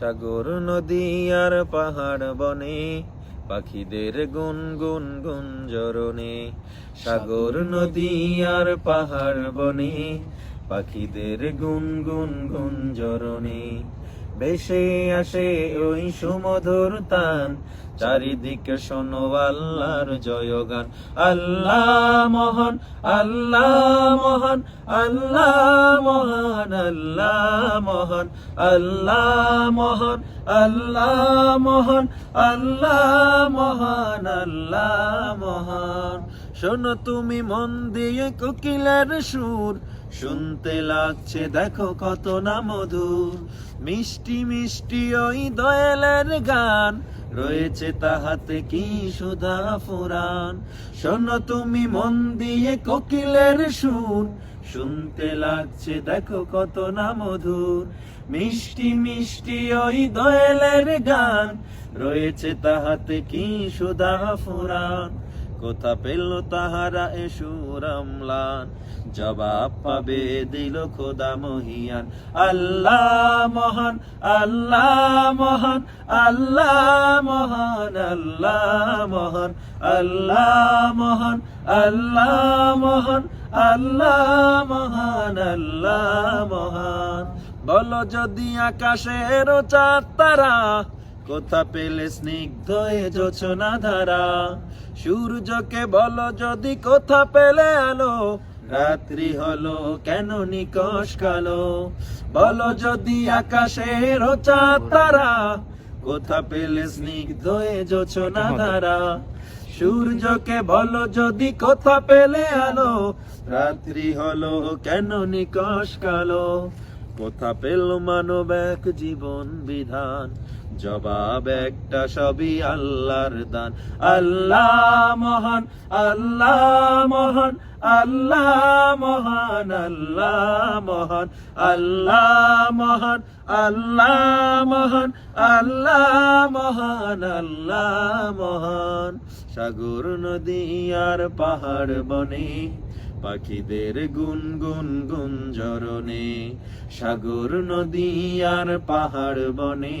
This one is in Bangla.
সাগর নদী আর পাহাড় বনে, পাখিদের গুন গুন গুন জরনে সাগর নদী আর পাহাড় বনে, পাখিদের গুন গুন গুন জরনে বেশে আসে ওই সুমধুর তান। চারিদিকে শোনো আল্লাহর জয়গান। আল্লাহ মহান আল্লাহ মহান আল্লাহ মহান আল্লাহ মহান আল্লাহ মহান আল্লাহ মহান আল্লাহ মহান আল্লাহ মহান। শোনো তুমি মন দিয়ে কোকিলের সুর। শুনতে লাগছে, দেখো কত না মধুর। মিষ্টি মিষ্টি ওই দয়ালের গান। রয়েছে তাহাতে কি সুধা ফুরান। শোনো তুমি মন দিয়ে কোকিলের সুর। শুনতে লাগছে, দেখো কত না মধুর। মিষ্টি মিষ্টি ওই দয়ালের গান। রয়েছে তাহাতে কি সুধা ফুরান। কোথা পেল তাহারা এ সুরামলান? জবাব পাবে দিল খোদা মহিয়ান। আল্লাহ মহান আল্লাহ মহান আল্লাহ মহান আল্লাহ মহান আল্লাহ মহান আল্লাহ মহান আল্লাহ মহান আল্লাহ মহান। বলো যদি আকাশের চাঁদ তারা কোথা পেলে স্নিগ্ধ এ যোচনা ধারা সূর্যকে বলো যদি কোথা পেলে আলো, রাত্রি হলো কেন নিকশ কালো? বলো যদি আকাশের চাঁদ তারা, কোথা পেলে স্নিগ্ধ এ যোচনা ধারা সূর্যকে বলো যদি কোথা পেলে আলো, রাত্রি হলো কেন নিকশ কালো? কোথা পেল মানব এক জীবন বিধান। জবাব একটা সবই আল্লাহর দান। আল্লাহ মহান আল্লাহ মহান আল্লাহ মহান আল্লাহ মহান আল্লাহ মহান আল্লাহ মহান আল্লাহ মহান আল্লাহ মহান। সাগর, নদী আর পাহাড় বনে, পাখিদের গুন গুন গুন জরনে সাগর, নদী আর পাহাড় বনে